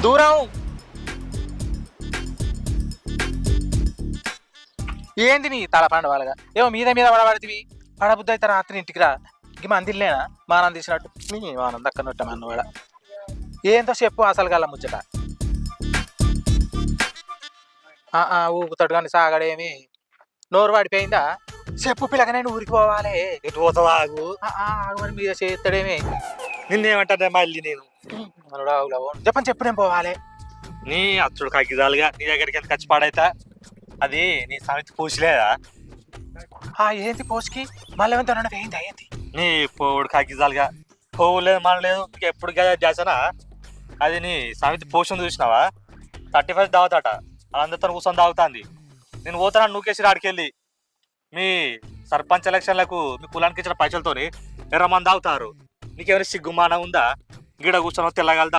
దూరం. ఏంది నీ తల పండు వాళ్ళగా? ఏమో మీద మీద పడబడితివి. పడబుద్ధి అయితే రాత్రి ఇంటికి రా. ఇంక మందిలేనా మానం తీసినట్టు. నీ మానం దక్కనట్ట మన్నవాడ ఏందో చెప్పు అసలు గల్ల ముచ్చట. ఆ, ఆ, ఊగుతాడు కానీ సాగడేమి. నోరు పడిపోయిందా చెప్పు పిల్లగా నేను ఊరికి పోవాలి. ఎటు పోతావా ఆగు? మరి మీద చేస్తాడేమి నిన్నేమంటానే మళ్ళీ నేను. చెప్పని చెప్పు నేను పోవాలి. నీ అచ్చుడు కగ్గిదాలుగా నీ దగ్గరికి ఎంత ఖర్చు పాడైతా? అది నీ సమితి పూసిలేదా ఆ ఏంది పోస్కి మళ్ళీ నన్ను వేయింది అయ్యింది నీ పోవుడు కగ్గిదాలుగా పోవు లేదు మన లేదు ఎప్పుడు చేసానా అది నీ సమితి పోషన్ చూసినావా? థర్టీ ఫైవ్ తాగుతాట అందరితో కూర్చొని తాగుతాంది నేను పోతాను నూకేసి ఆడికెళ్ళి మీ సర్పంచ్ ఎలక్షన్లకు మీ కులానికి ఇచ్చిన పైసలతోని ఎర్రమంది తాగుతారు నీకేమైనా సిగ్గుమానం ఉందా గిడ కూర్చొని తెల్లగలదా